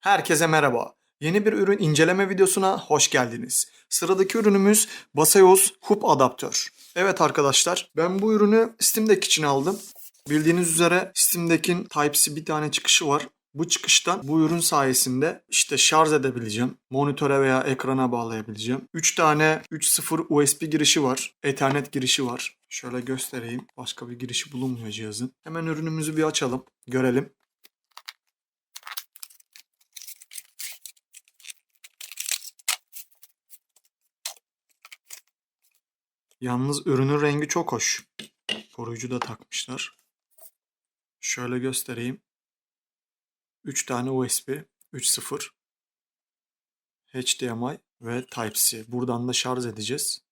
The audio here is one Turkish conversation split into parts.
Herkese merhaba. Yeni bir ürün inceleme videosuna hoş geldiniz. Sıradaki ürünümüz Baseos Hoop Adaptör. Evet arkadaşlar ben bu ürünü Steam için aldım. Bildiğiniz üzere Steam Type-C bir tane çıkışı var. Bu çıkıştan bu ürün sayesinde işte şarj edebileceğim. Monitöre veya ekrana bağlayabileceğim. 3 tane 3.0 USB girişi var. Ethernet girişi var. Şöyle göstereyim. Başka bir girişi bulunmuyor cihazın. Hemen ürünümüzü bir açalım. Görelim. Yalnız ürünün rengi çok hoş. Koruyucu da takmışlar. Şöyle göstereyim. 3 tane USB 3.0 HDMI ve Type-C. Buradan da şarj edeceğiz.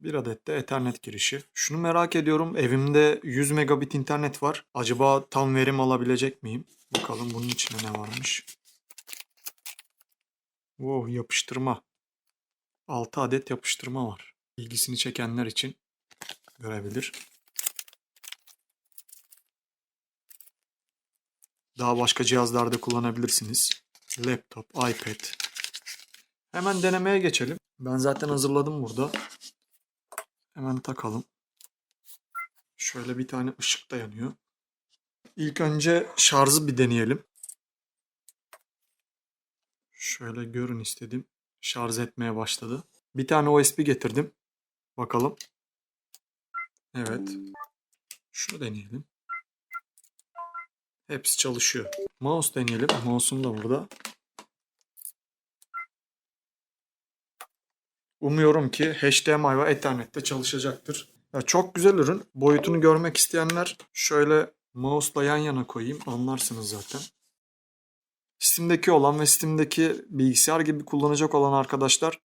Bir adet de Ethernet girişi. Şunu merak ediyorum. Evimde 100 megabit internet var. Acaba tam verim alabilecek miyim? Bakalım bunun içinde ne varmış. Wow yapıştırma. 6 adet yapıştırma var. İlgisini çekenler için görebilir. Daha başka cihazlarda kullanabilirsiniz. Laptop, iPad. Hemen denemeye geçelim. Ben zaten hazırladım burada. Hemen takalım. Şöyle bir tane ışık da yanıyor. İlk önce şarjı bir deneyelim. Şöyle görün istedim. Şarj etmeye başladı. Bir tane USB getirdim. Bakalım. Evet. Şunu deneyelim. Hepsi çalışıyor. Mouse deneyelim. Mouse'um da burada. Umuyorum ki HDMI ve Ethernet'te çalışacaktır. Ya çok güzel ürün. Boyutunu görmek isteyenler şöyle mouse'la yan yana koyayım. Anlarsınız zaten. Steam'deki olan ve Steam'deki bilgisayar gibi kullanacak olan arkadaşlar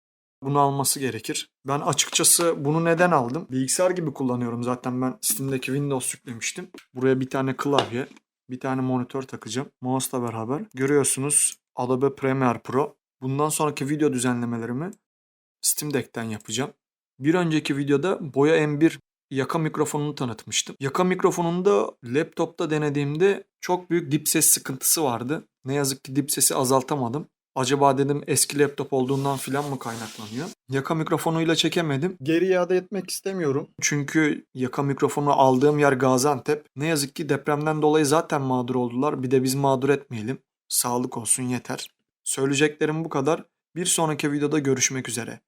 bunu alması gerekir. Ben açıkçası bunu neden aldım? Bilgisayar gibi kullanıyorum zaten ben Steam'deki Windows yüklemiştim. Buraya bir tane klavye, bir tane monitör takacağım. Mouse'la beraber. Görüyorsunuz Adobe Premiere Pro. Bundan sonraki video düzenlemelerimi Steam Deck'ten yapacağım. Bir önceki videoda Boya M1 yaka mikrofonunu tanıtmıştım. Yaka mikrofonunda laptopta denediğimde çok büyük dip ses sıkıntısı vardı. Ne yazık ki dip sesi azaltamadım. Acaba dedim eski laptop olduğundan filan mı kaynaklanıyor? Yaka mikrofonuyla çekemedim. Geri iade etmek istemiyorum. Çünkü yaka mikrofonu aldığım yer Gaziantep. Ne yazık ki depremden dolayı zaten mağdur oldular. Bir de biz mağdur etmeyelim. Sağlık olsun yeter. Söyleyeceklerim bu kadar. Bir sonraki videoda görüşmek üzere.